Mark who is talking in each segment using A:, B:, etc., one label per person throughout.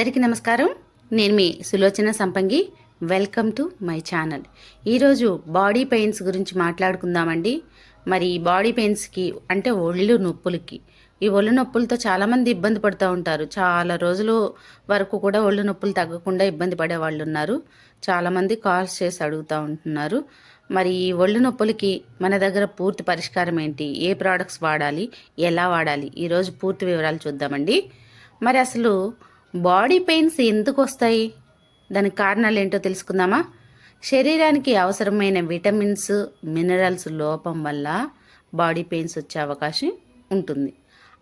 A: అందరికీ నమస్కారం. నేను మీ Sulochana Sampangi. Welcome to my channel ఈరోజు బాడీ పెయిన్స్ గురించి మాట్లాడుకుందామండి. మరి ఈ బాడీ పెయిన్స్కి అంటే ఒళ్ళు నొప్పులకి ఈ ఒళ్ళు నొప్పులతో చాలామంది ఇబ్బంది పడుతూ ఉంటారు. చాలా రోజులు వరకు కూడా ఒళ్ళు నొప్పులు తగ్గకుండా ఇబ్బంది పడే వాళ్ళు ఉన్నారు. చాలామంది కాల్స్ చేసి అడుగుతూ ఉంటున్నారు. మరి ఈ ఒళ్ళు నొప్పులకి మన దగ్గర పూర్తి పరిష్కారం ఏంటి? ఏ ప్రోడక్ట్స్ వాడాలి? ఎలా వాడాలి? ఈరోజు పూర్తి వివరాలు చూద్దామండి. మరి అసలు బాడీ పెయిన్స్ ఎందుకు వస్తాయి దానికి కారణాలు ఏంటో తెలుసుకుందామా? శరీరానికి అవసరమైన విటమిన్స్ మినరల్స్ లోపం వల్ల బాడీ పెయిన్స్ వచ్చే అవకాశం ఉంటుంది.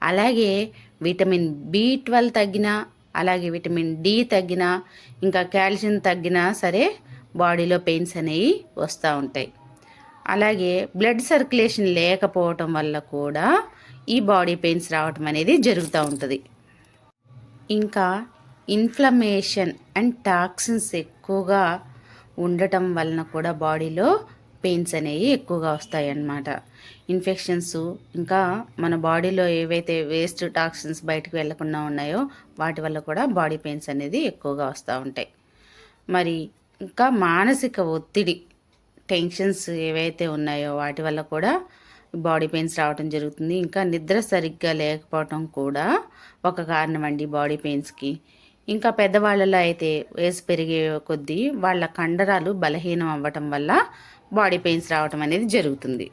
A: అలాగే విటమిన్ బి ట్వెల్వ్ తగ్గినా అలాగే విటమిన్ డి తగ్గినా ఇంకా కాల్షియం తగ్గినా సరే బాడీలో పెయిన్స్ అనేవి వస్తూ ఉంటాయి. అలాగే బ్లడ్ సర్క్యులేషన్ లేకపోవటం వల్ల కూడా ఈ బాడీ పెయిన్స్ రావటం అనేది జరుగుతూ ఉంటుంది. ఇంకా ఇన్ఫ్లమేషన్ అండ్ టాక్సిన్స్ ఎక్కువగా ఉండటం వలన కూడా బాడీలో పెయిన్స్ అనేవి ఎక్కువగా వస్తాయి అన్నమాట ఇన్ఫెక్షన్స్ ఇంకా మన బాడీలో ఏవైతే వేస్ట్ టాక్సిన్స్ బయటకు వెళ్ళకుండా ఉన్నాయో వాటి వల్ల కూడా బాడీ పెయిన్స్ అనేది ఎక్కువగా వస్తూ ఉంటాయి. మరి ఇంకా మానసిక ఒత్తిడి టెన్షన్స్ ఏవైతే ఉన్నాయో వాటి వల్ల కూడా బాడీ పెయిన్స్ రావడం జరుగుతుంది. ఇంకా నిద్ర సరిగ్గా లేకపోవటం కూడా ఒక కారణం అండి బాడీ పెయిన్స్కి. ఇంకా పెద్దవాళ్ళలో అయితే వయసు పెరిగే కొద్దీ వాళ్ళ కండరాలు బలహీనం అవ్వటం వల్ల బాడీ పెయిన్స్ రావటం అనేది జరుగుతుంది.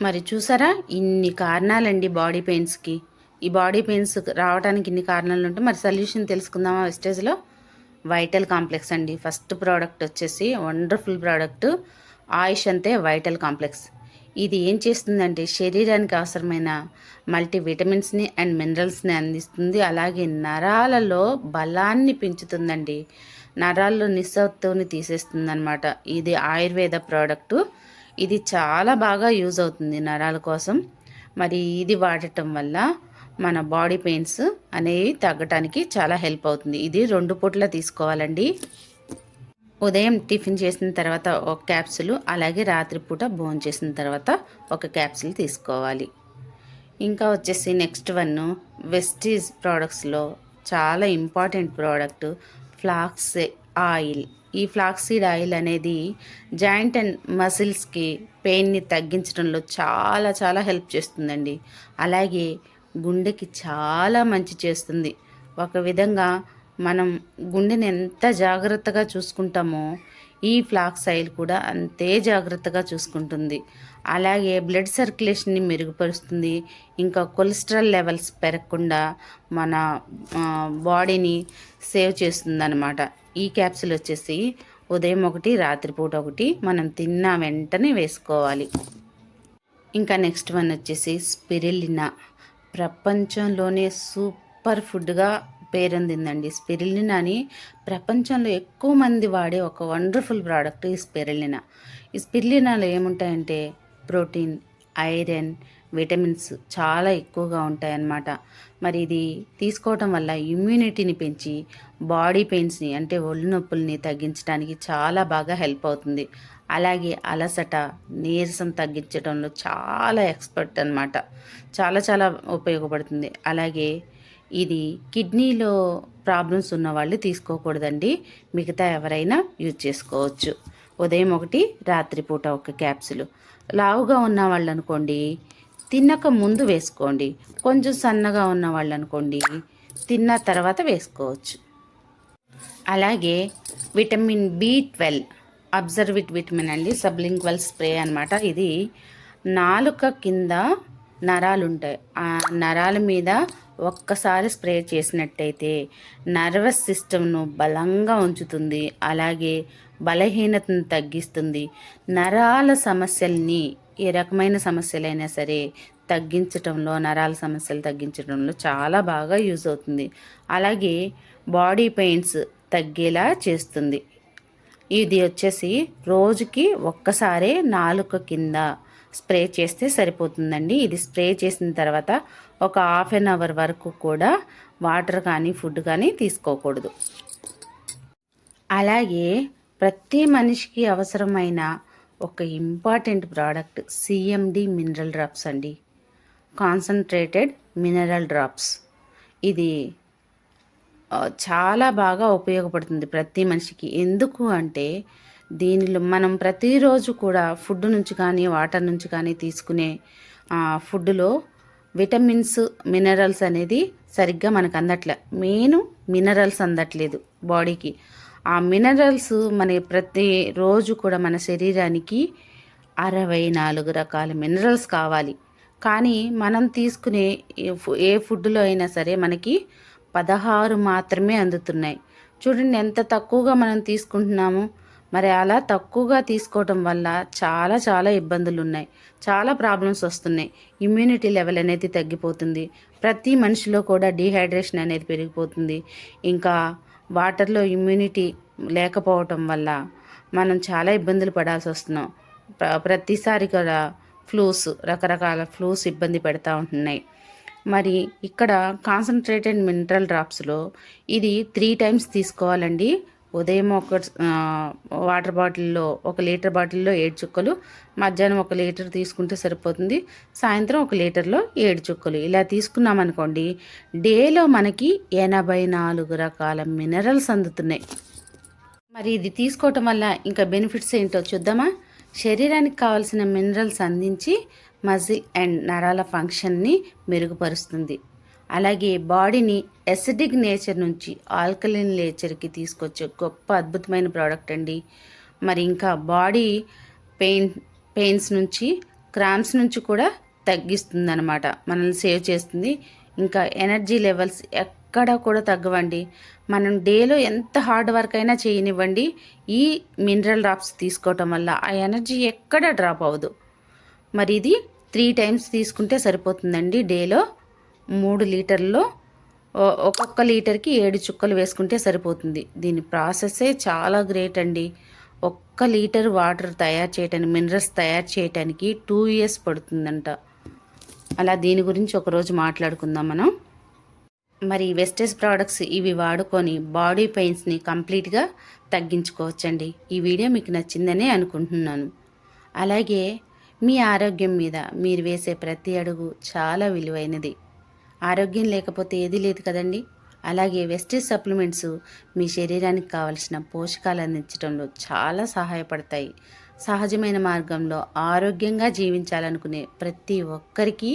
A: మరి చూసారా? ఇన్ని కారణాలండి బాడీ పెయిన్స్కి. ఈ బాడీ పెయిన్స్ రావడానికి ఇన్ని కారణాలు ఉంటే మరి సొల్యూషన్ తెలుసుకుందామా వెస్టేజ్లో? వైటల్ కాంప్లెక్స్ అండి. ఫస్ట్ ప్రోడక్ట్ వచ్చేసి వండర్ఫుల్ ప్రోడక్ట్ ఆయుష్ అంతే వైటల్ కాంప్లెక్స్. ఇది ఏం చేస్తుందంటే శరీరానికి అవసరమైన మల్టీ విటమిన్స్ని అండ్ మినరల్స్ని అందిస్తుంది. అలాగే నరాలలో బలాన్ని పెంచుతుందండి. నరాల్లో నిస్సత్తుని తీసేస్తుంది అనమాట ఇది ఆయుర్వేద ప్రోడక్టు. ఇది చాలా బాగా యూజ్ అవుతుంది నరాల కోసం. మరి ఇది వాడటం వల్ల మన బాడీ పెయిన్స్ అనేవి తగ్గటానికి చాలా హెల్ప్ అవుతుంది. ఇది రెండు పూట్ల తీసుకోవాలండి. ఉదయం టిఫిన్ చేసిన తర్వాత ఒక క్యాప్సులు అలాగే రాత్రిపూట భోజనం చేసిన తర్వాత ఒక క్యాప్సుల్ తీసుకోవాలి. ఇంకా వచ్చేసి నెక్స్ట్ వన్ వెస్టీజ్ ప్రోడక్ట్స్లో చాలా ఇంపార్టెంట్ ప్రోడక్ట్ ఫ్లాక్స్ ఆయిల్. ఈ ఫ్లాక్సీడ్ ఆయిల్ అనేది జాయింట్ అండ్ మసిల్స్కి పెయిన్ని తగ్గించడంలో చాలా చాలా హెల్ప్ చేస్తుందండి. అలాగే గుండెకి చాలా మంచి చేస్తుంది. ఒక విధంగా మనం గుండెని ఎంత జాగ్రత్తగా చూసుకుంటామో ఈ ఫ్లాక్స్ ఆయిల్ కూడా అంతే జాగ్రత్తగా చూసుకుంటుంది. అలాగే బ్లడ్ సర్క్యులేషన్ని మెరుగుపరుస్తుంది. ఇంకా కొలెస్ట్రాల్ లెవెల్స్ పెరగకుండా మన బాడీని సేవ్ చేస్తుంది అనమాట ఈ క్యాప్సిల్ వచ్చేసి ఉదయం ఒకటి రాత్రిపూట ఒకటి మనం తిన్న వెంటనే వేసుకోవాలి. ఇంకా నెక్స్ట్ వన్ వచ్చేసి స్పిరిలినా. ప్రపంచంలోనే సూపర్ ఫుడ్గా పేరొందిందండి. స్పెరిలినా అని ప్రపంచంలో ఎక్కువ మంది వాడే ఒక వండర్ఫుల్ ప్రోడక్ట్ ఈ స్పెరిలినా. ఈ స్పెరిలినాలో ఏముంటాయంటే ప్రోటీన్ ఐరన్ విటమిన్స్ చాలా ఎక్కువగా ఉంటాయన్నమాట. మరి ఇది తీసుకోవటం వల్ల ఇమ్యూనిటీని పెంచి బాడీ పెయిన్స్ని అంటే ఒళ్ళు నొప్పుల్ని తగ్గించడానికి చాలా బాగా హెల్ప్ అవుతుంది. అలాగే అలసట నీరసం తగ్గించడంలో చాలా ఎక్స్పర్ట్ అనమాట చాలా చాలా ఉపయోగపడుతుంది. అలాగే ఇది కిడ్నీలో ప్రాబ్లమ్స్ ఉన్న వాళ్ళు తీసుకోకూడదండి. మిగతా ఎవరైనా యూజ్ చేసుకోవచ్చు. ఉదయం ఒకటి రాత్రిపూట ఒక క్యాప్సులు. లావుగా ఉన్న వాళ్ళు అనుకోండి తిన్నక ముందు వేసుకోండి. కొంచెం సన్నగా ఉన్న వాళ్ళు అనుకోండి తిన్న తర్వాత వేసుకోవచ్చు. అలాగే విటమిన్ బి ట్వెల్వ్ అబ్జర్విట్ విటమిన్ అండి సబ్లింగ్వల్ స్ప్రే అనమాట ఇది నాలుక కింద నరాలు ఉంటాయి ఆ నరాల మీద ఒక్కసారి స్ప్రే చేసినట్టయితే నర్వస్ సిస్టమ్ను బలంగా ఉంచుతుంది అలాగే బలహీనతను తగ్గిస్తుంది. నరాల సమస్యల్ని ఏ రకమైన సమస్యలైనా సరే తగ్గించటంలో నరాల సమస్యలు తగ్గించడంలో చాలా బాగా యూజ్ అవుతుంది. అలాగే బాడీ పెయిన్స్ తగ్గేలా చేస్తుంది. ఇది వచ్చేసి రోజుకి ఒక్కసారే నాలుక కింద స్ప్రే చేస్తే సరిపోతుందండి. ఇది స్ప్రే చేసిన తర్వాత ఒక హాఫ్ అన్ అవర్ వరకు కూడా వాటర్ కానీ ఫుడ్ కానీ తీసుకోకూడదు. అలాగే ప్రతి మనిషికి అవసరమైన ఒక important product CMD mineral drops అండి. కాన్సన్ట్రేటెడ్ మినరల్ డ్రాప్స్ ఇది చాలా బాగా ఉపయోగపడుతుంది ప్రతి మనిషికి. ఎందుకు అంటే దీనిలో మనం ప్రతిరోజు కూడా ఫుడ్ నుంచి కానీ వాటర్ నుంచి కానీ తీసుకునే ఆ, ఫుడ్లో విటమిన్స్ మినరల్స్ అనేది సరిగ్గా మనకు అందట్లే మెయిన్ మినరల్స్ అందట్లేదు బాడీకి. ఆ మినరల్స్ మన ప్రతి రోజు కూడా మన శరీరానికి అరవై నాలుగు రకాల మినరల్స్ కావాలి. కానీ మనం తీసుకునే ఏ ఫుడ్లో అయినా సరే మనకి పదహారు మాత్రమే అందుతున్నాయి. చూడండి ఎంత తక్కువగా మనం తీసుకుంటున్నాము. మరి అలా తక్కువగా తీసుకోవటం వల్ల చాలా చాలా ఇబ్బందులు ఉన్నాయి చాలా ప్రాబ్లమ్స్ వస్తున్నాయి. ఇమ్యూనిటీ లెవెల్ అనేది తగ్గిపోతుంది. ప్రతి మనిషిలో కూడా డీహైడ్రేషన్ అనేది పెరిగిపోతుంది. ఇంకా వాటర్లో ఇమ్యూనిటీ లేకపోవటం వల్ల మనం చాలా ఇబ్బందులు పడాల్సి వస్తున్నాం. ప్ర- ప్రతిసారి కూడా ఫ్లూస్ రకరకాల ఫ్లూస్ ఇబ్బంది పెడతా ఉంటున్నాయి. మరి ఇక్కడ కాన్సన్ట్రేటెడ్ మినరల్ డ్రాప్స్లో ఇది త్రీ టైమ్స్ తీసుకోవాలండి. ఉదయం ఒక వాటర్ బాటిల్లో ఒక లీటర్ బాటిల్లో ఏడు చుక్కలు మధ్యాహ్నం ఒక లీటర్ తీసుకుంటే సరిపోతుంది సాయంత్రం ఒక లీటర్లో ఏడు చుక్కలు. ఇలా తీసుకున్నామనుకోండి డేలో మనకి ఎనభై నాలుగు రకాల మినరల్స్ అందుతున్నాయి. మరి ఇది తీసుకోవటం వల్ల ఇంకా బెనిఫిట్స్ ఏంటో చూద్దామా? శరీరానికి కావాల్సిన మినరల్స్ అందించి మజిల్ అండ్ నరాల ఫంక్షన్ని మెరుగుపరుస్తుంది. అలాగే బాడీని ఎసిడిక్ నేచర్ నుంచి ఆల్కలిన్ నేచర్కి తీసుకొచ్చే గొప్ప అద్భుతమైన ప్రోడక్ట్ అండి. మరి ఇంకా బాడీ పెయిన్ పెయిన్స్ నుంచి క్రామ్స్ నుంచి కూడా తగ్గిస్తుంది అనమాట మనల్ని సేవ్ చేస్తుంది. ఇంకా ఎనర్జీ లెవెల్స్ ఎక్కడ కూడా తగ్గవండి. మనం డేలో ఎంత హార్డ్ వర్క్ అయినా చేయనివ్వండి. ఈ మినరల్ డ్రాప్స్ తీసుకోవటం వల్ల ఆ ఎనర్జీ ఎక్కడ డ్రాప్ అవ్వదు. మరి ఇది త్రీ టైమ్స్ తీసుకుంటే సరిపోతుందండి డేలో మూడు లీటర్లో ఒ- ఒక్కొక్క లీటర్కి ఏడు చుక్కలు వేసుకుంటే సరిపోతుంది. దీని ప్రాసెసే చాలా గ్రేట్ అండి. ఒక్క లీటర్ వాటర్ తయారు చేయటానికి మినరల్స్ తయారు చేయడానికి టూ ఇయర్స్ పడుతుందంట. అలా దీని గురించి ఒకరోజు మాట్లాడుకుందాం మనం. మరి వెస్టేజ్ ప్రోడక్ట్స్ ఇవి వాడుకొని బాడీ పెయిన్స్ని కంప్లీట్గా తగ్గించుకోవచ్చండి. ఈ వీడియో మీకు నచ్చిందనే అనుకుంటున్నాను. అలాగే మీ ఆరోగ్యం మీద మీరు వేసే ప్రతి అడుగు చాలా విలువైనది. ఆరోగ్యం లేకపోతే ఏది లేదు కదండి. అలాగే వెస్టేజ్ సప్లిమెంట్స్ మీ శరీరానికి కావలసిన పోషకాలు అందించడంలో చాలా సహాయపడతాయి. సహజమైన మార్గంలో ఆరోగ్యంగా జీవించాలనుకునే ప్రతి ఒక్కరికి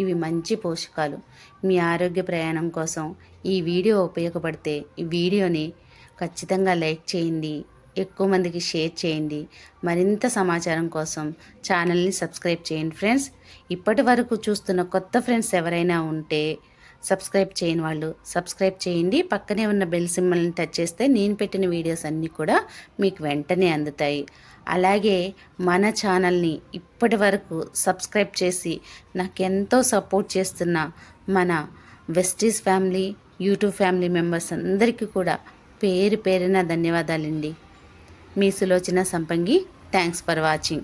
A: ఇవి మంచి పోషకాలు. మీ ఆరోగ్య ప్రయాణం కోసం ఈ వీడియో ఉపయోగపడితే ఈ వీడియోని ఖచ్చితంగా లైక్ చేయండి. ఎక్కువ మందికి షేర్ చేయండి. మరింత సమాచారం కోసం ఛానల్ని సబ్స్క్రైబ్ చేయండి ఫ్రెండ్స్. ఇప్పటి వరకు చూస్తున్న కొత్త ఫ్రెండ్స్ ఎవరైనా ఉంటే సబ్స్క్రైబ్ చేయని వాళ్ళు సబ్స్క్రైబ్ చేయండి. పక్కనే ఉన్న బెల్ సింబల్ని టచ్ చేస్తే నేను పెట్టిన వీడియోస్ అన్నీ కూడా మీకు వెంటనే అందుతాయి. అలాగే మన ఛానల్ని ఇప్పటి వరకు సబ్స్క్రైబ్ చేసి నాకెంతో సపోర్ట్ చేస్తున్న మన వెస్టీస్ ఫ్యామిలీ యూట్యూబ్ ఫ్యామిలీ మెంబర్స్ అందరికీ కూడా పేరు పేరున ధన్యవాదాలండి. మీ Sulochana Sampangi. Thanks for watching